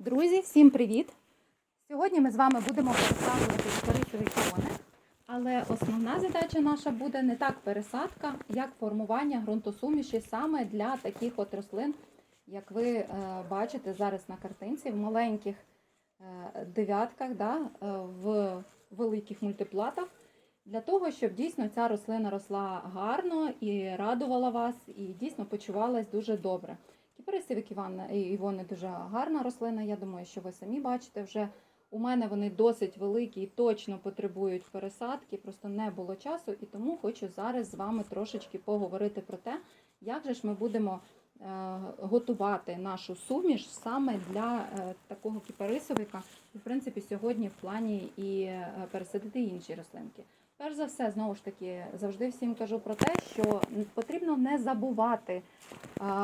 Друзі, всім привіт! Сьогодні ми з вами будемо пересаджувати корисові корони, але основна задача наша буде не так пересадка, як формування ґрунтосуміші саме для таких от рослин, як ви е, бачите зараз на картинці, в маленьких е, дев'ятках, да, е, в великих мультиплатах, для того, щоб дійсно ця рослина росла гарно і радувала вас, і дійсно почувалась дуже добре. Кіпарисовик Іван і Івони дуже гарна рослина. Я думаю, що ви самі бачите вже. У мене вони досить великі і точно потребують пересадки, просто не було часу, і тому хочу зараз з вами трошечки поговорити про те, як же ж ми будемо е, готувати нашу суміш саме для е, такого кіпарисовика. І, в принципі, сьогодні в плані і е, пересадити інші рослинки. Перш за все, знову ж таки, завжди всім кажу про те, що потрібно не забувати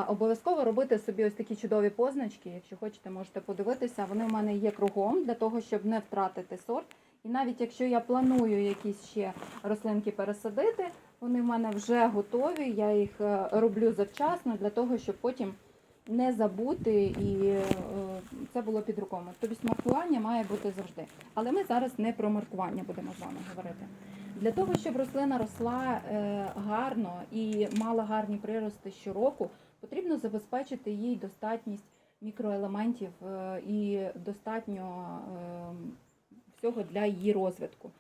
обов'язково робити собі ось такі чудові позначки. Якщо хочете, можете подивитися. Вони в мене є кругом для того, щоб не втратити сорт. І навіть якщо я планую якісь ще рослинки пересадити, вони в мене вже готові. Я їх е, роблю завчасно для того, щоб потім не забути і е, це було під руками. Тобто маркування має бути завжди. Але ми зараз не про маркування будемо з вами говорити. Для того, щоб рослина росла е, гарно і мала гарні прирости щороку, потрібно забезпечити їй достатність мікроелементів е, і достатньо е, всього для її розвитку.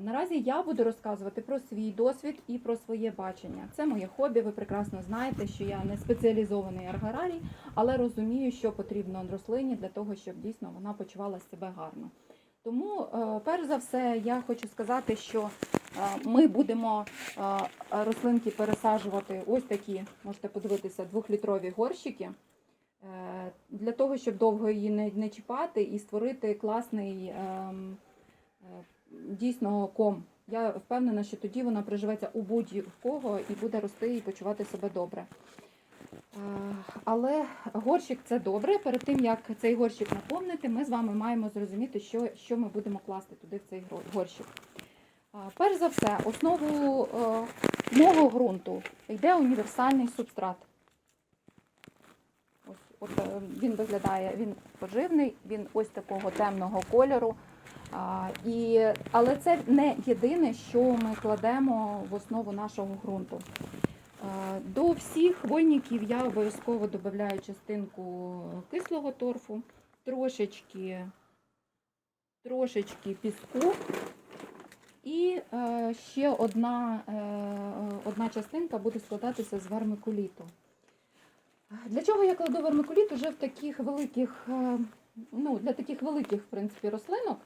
Наразі я буду розказувати про свій досвід і про своє бачення. Це моє хобі. Ви прекрасно знаєте, що я не спеціалізований аргарарій, але розумію, що потрібно рослині для того, щоб дійсно вона почувала себе гарно. Тому, е, перш за все, я хочу сказати, що ми будемо рослинки пересаджувати ось такі, можете подивитися, двохлітрові горщики. е, Для того, щоб довго її не, не чіпати і створити класний ем, е, дійсно ком. Я впевнена, що тоді вона приживеться у будь-кого і буде рости і почувати себе добре. Е, Але горщик це добре. Перед тим як цей горщик наповнити, ми з вами маємо зрозуміти, що, що ми будемо класти туди в цей горщик. Перш за все, основу е, мого ґрунту йде універсальний субстрат. Ось, от, е, він виглядає, він поживний, він ось такого темного кольору. А, і, але це не єдине, що ми кладемо в основу нашого ґрунту. Е, До всіх хвойників я обов'язково додаю частинку кислого торфу, трошечки, трошечки піску і е, ще одна, е, одна частинка буде складатися з вермикуліту. Для чого я кладу вермикуліт уже в таких великих, е, ну, для таких великих, в принципі, рослинок?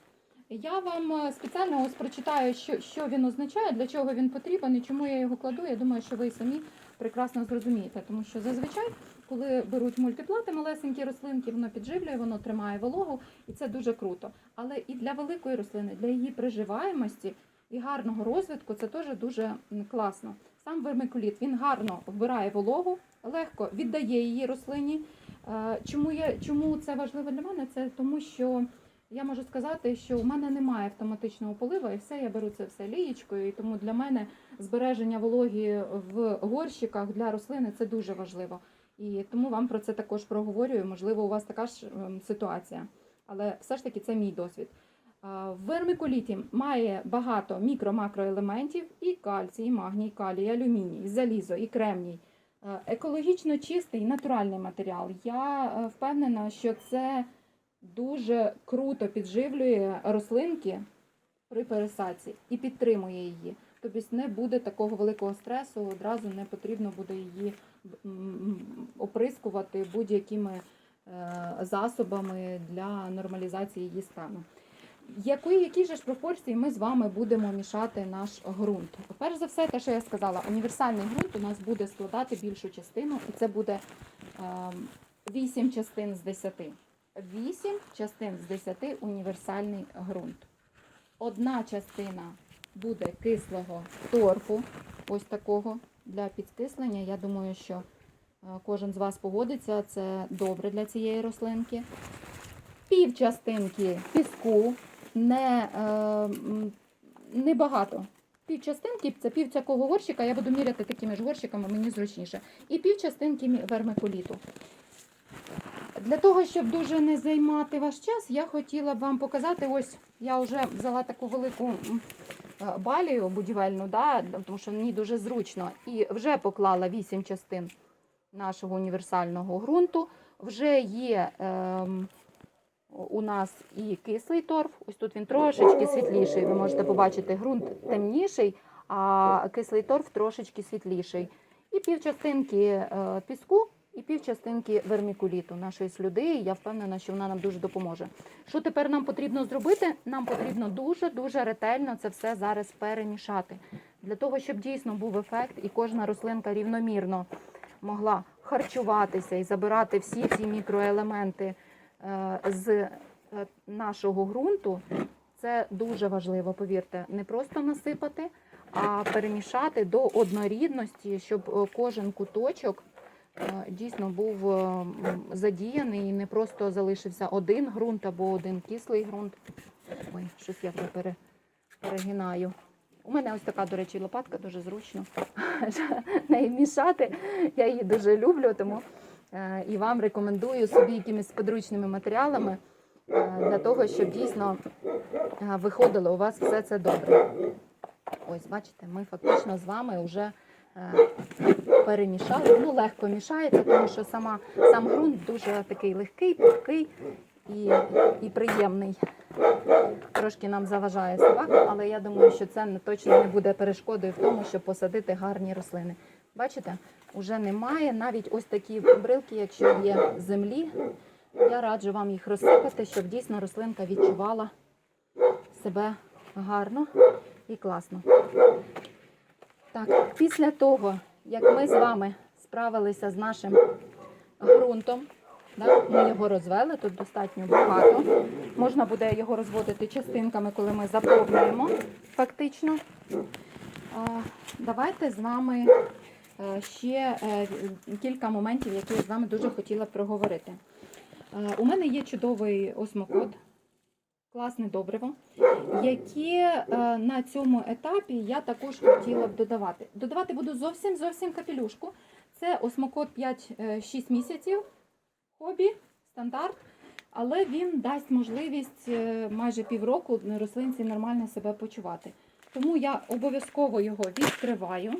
Я вам е, спеціально ось прочитаю, що, що він означає, для чого він потрібен і чому я його кладу. Я думаю, що ви самі прекрасно зрозумієте, тому що зазвичай, коли беруть мультиплати малесенькі рослинки, воно підживлює, воно тримає вологу, і це дуже круто. Але і для великої рослини, для її приживаємості і гарного розвитку це теж дуже класно. Сам вермикуліт він гарно вбирає вологу, легко віддає її рослині. Е, Чому я чому це важливо для мене? Це тому, що я можу сказати, що у мене немає автоматичного полива, і все я беру це все лієчкою. І тому для мене збереження вологі в горщиках для рослини це дуже важливо. І тому вам про це також проговорюю. Можливо, у вас така ж ем, ситуація, але все ж таки це мій досвід. В вермикуліті має багато мікро-макроелементів і кальцій, і магній, і калій, і алюміній, і залізо, і кремній. Е, Екологічно чистий натуральний матеріал. Я е, впевнена, що це дуже круто підживлює рослинки при пересадці і підтримує її. Тобто не буде такого великого стресу, одразу не потрібно буде її оприскувати будь-якими е, засобами для нормалізації її стану. Які, які ж пропорції ми з вами будемо мішати наш ґрунт? Перш за все, те, що я сказала, універсальний ґрунт у нас буде складати більшу частину, і це буде ем, 8 частин з 10. 8 частин з 10 універсальний ґрунт. Одна частина буде кислого торфу, ось такого для підкислення. Я думаю, що е, кожен з вас погодиться, це добре для цієї рослинки. Пів частинки піску, не, е, не багато. Пів частинки, це пів цякого горщика, я буду міряти такими ж горщиками, мені зручніше. І пів частинки вермикуліту. Для того, щоб дуже не займати ваш час, я хотіла б вам показати. Ось я вже взяла таку велику балію будівельну, да, тому що мені дуже зручно. І вже поклала 8 частин нашого універсального ґрунту. Вже є ем, у нас і кислий торф. Ось тут він трошечки світліший. Ви можете побачити ґрунт темніший, а кислий торф трошечки світліший. І півчастинки е, піску, і півчастинки вермікуліту нашої слюди. І я впевнена, що вона нам дуже допоможе. Що тепер нам потрібно зробити? Нам потрібно дуже дуже ретельно це все зараз перемішати. Для того, щоб дійсно був ефект, і кожна рослинка рівномірно могла харчуватися і забирати всі ці мікроелементи е, з е, нашого ґрунту. Це дуже важливо, повірте, не просто насипати, а перемішати до однорідності, щоб е, кожен куточок дійсно був е, задіяний і не просто залишився один ґрунт або один кислий ґрунт. Ой, щось я пере, перегинаю. У мене ось така, до речі, лопатка дуже зручно нею мішати. Я її дуже люблю, тому е, і вам рекомендую собі якимись подручними матеріалами е, для того, щоб дійсно виходило у вас все це добре. Ось, бачите, ми фактично з вами вже перемішали. Ну, легко мішається, тому що сама, сам ґрунт дуже такий легкий, пухкий і, і приємний. Трошки нам заважає собака, але я думаю, що це не точно не буде перешкодою в тому, щоб посадити гарні рослини. Бачите, уже немає навіть ось такі брилки, якщо є землі. Я раджу вам їх розсипати, щоб дійсно рослинка відчувала себе гарно і класно. Так, після того, як ми з вами справилися з нашим ґрунтом, да, ми його розвели, тут достатньо багато. Можна буде його розводити частинками, коли ми заповнюємо фактично. Давайте з вами е, ще е, кілька моментів, які я з вами дуже хотіла проговорити. Е, У мене є чудовий осмокод, класне добриво, яке е, на цьому етапі я також хотіла б додавати. Додавати буду зовсім зовсім капелюшку. Це осмокод 5-6 місяців, хобі, стандарт. Але він дасть можливість е, майже півроку рослинці нормально себе почувати. Тому я обов'язково його відкриваю.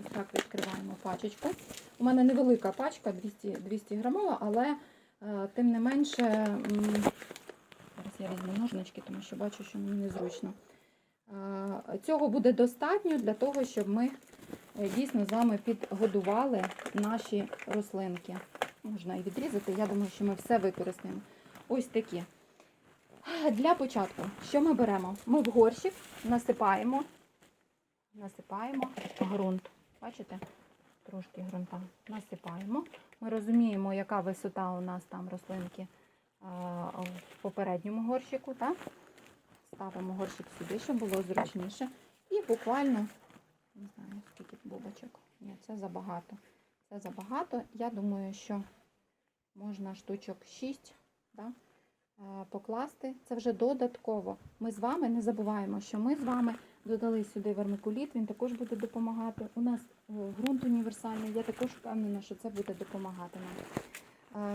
Ось так відкриваємо пачечку. У мене невелика пачка, 200, 200 грамова, але е, тим не менше, я візьму ножнички, тому що бачу, що мені незручно. Цього буде достатньо для того, щоб ми е, дійсно з вами підгодували наші рослинки. Можна і відрізати, я думаю, що ми все використаємо. Ось такі. Для початку, що ми беремо? Ми в горщик насипаємо, насипаємо ґрунт. Бачите? Трошки ґрунта насипаємо. Ми розуміємо, яка висота у нас там рослинки в попередньому горщику. Так? Ставимо горщик сюди, щоб було зручніше. І буквально, не знаю, скільки бубочок. Ні, це забагато. Це забагато. Я думаю, що можна штучок 6 да, е, покласти. Це вже додатково. Ми з вами не забуваємо, що ми з вами додали сюди вермикуліт, він також буде допомагати. У нас е, ґрунт універсальний, я також впевнена, що це буде допомагати нам.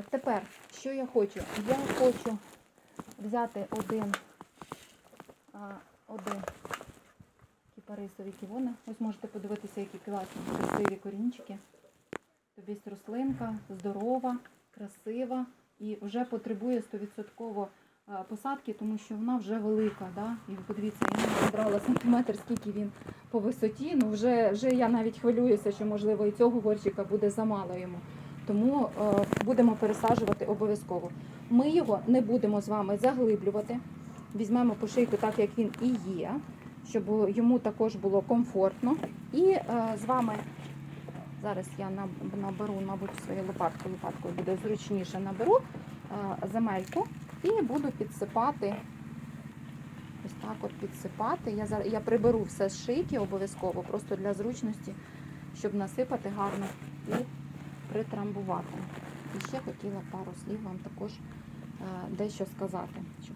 Тепер, що я хочу? Я хочу взяти один, один кіпарисові ківони. Ось можете подивитися, які класні, красиві корінчики. Тобі рослинка здорова, красива і вже потребує 100% е, посадки, тому що вона вже велика. Да? І подивіться, я не забрала сантиметр, скільки він по висоті. Ну вже, вже я навіть хвилююся, що можливо і цього горщика буде замало йому. Тому е, будемо пересаджувати обов'язково. Ми його не будемо з вами заглиблювати. Візьмемо пошийку так, як він і є, щоб йому також було комфортно. І е, з вами Зараз я наберу, мабуть, свою лопатку. Лопаткою буде зручніше наберу е, земельку і буду підсипати. Ось так от підсипати. Я, зараз, я приберу все з шийки обов'язково, просто для зручності, щоб насипати гарно і притрамбувати. І ще хотіла пару слів вам також е, дещо сказати, щоб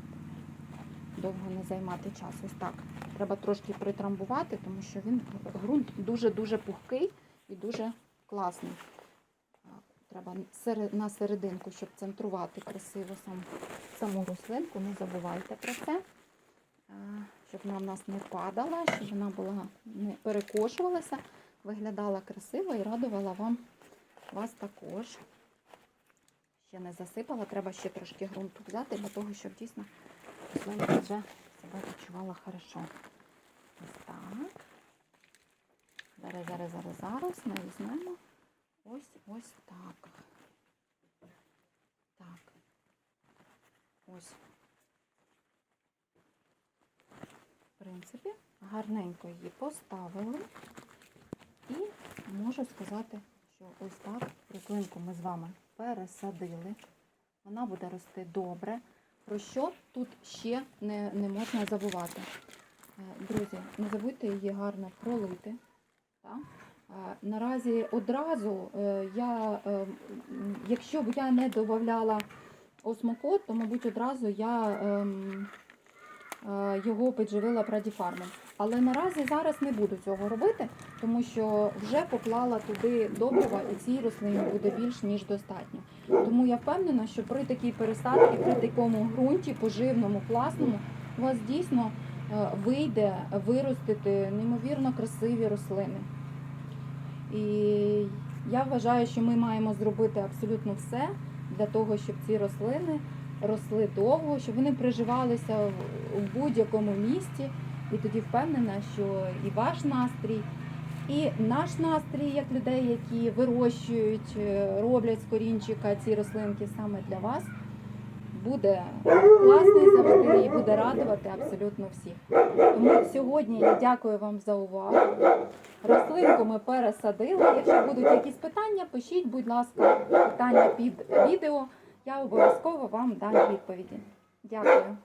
довго не займати час. Ось так. Треба трошки притрамбувати, тому що він ґрунт дуже-дуже пухкий і дуже класний. Треба на серединку, щоб центрувати красиво сам, саму рослинку. Не забувайте про це. Е, Щоб вона в нас не падала, щоб вона була не перекошувалася, виглядала красиво і радувала вам вас також. Ще не засипала, треба ще трошки ґрунту взяти для того, щоб дійсно рослинка вже себе відчувала хорошо. Ось так. Зараз, зараз, зараз, зараз ми візьмемо ось ось так. Так. Ось. В принципі, гарненько її поставили. І можу сказати, що ось так рослинку ми з вами пересадили. Вона буде рости добре. Про що тут ще не, не можна забувати? Е, Друзі, не забудьте її гарно пролити. Так? Е, Наразі одразу е, я, якщо б я не додавала осмокот, то, мабуть, одразу я ем, його підживила прадіфармом. Але наразі зараз не буду цього робити, тому що вже поклала туди добрива і цій рослині буде більш ніж достатньо. Тому я впевнена, що при такій пересадці, при такому ґрунті, поживному, класному, у вас дійсно е, вийде виростити неймовірно красиві рослини. І я вважаю, що ми маємо зробити абсолютно все для того, щоб ці рослини росли довго, щоб вони приживалися в- будь-якому місці. І тоді впевнена, що і ваш настрій, і наш настрій, як людей, які вирощують, е, роблять з корінчика ці рослинки саме для вас, буде класний завжди і буде радувати абсолютно всіх. Тому сьогодні я дякую вам за увагу. Рослинку ми пересадили. Якщо будуть якісь питання, пишіть, будь ласка, питання під відео. Я обов'язково вам дам відповіді. Дякую.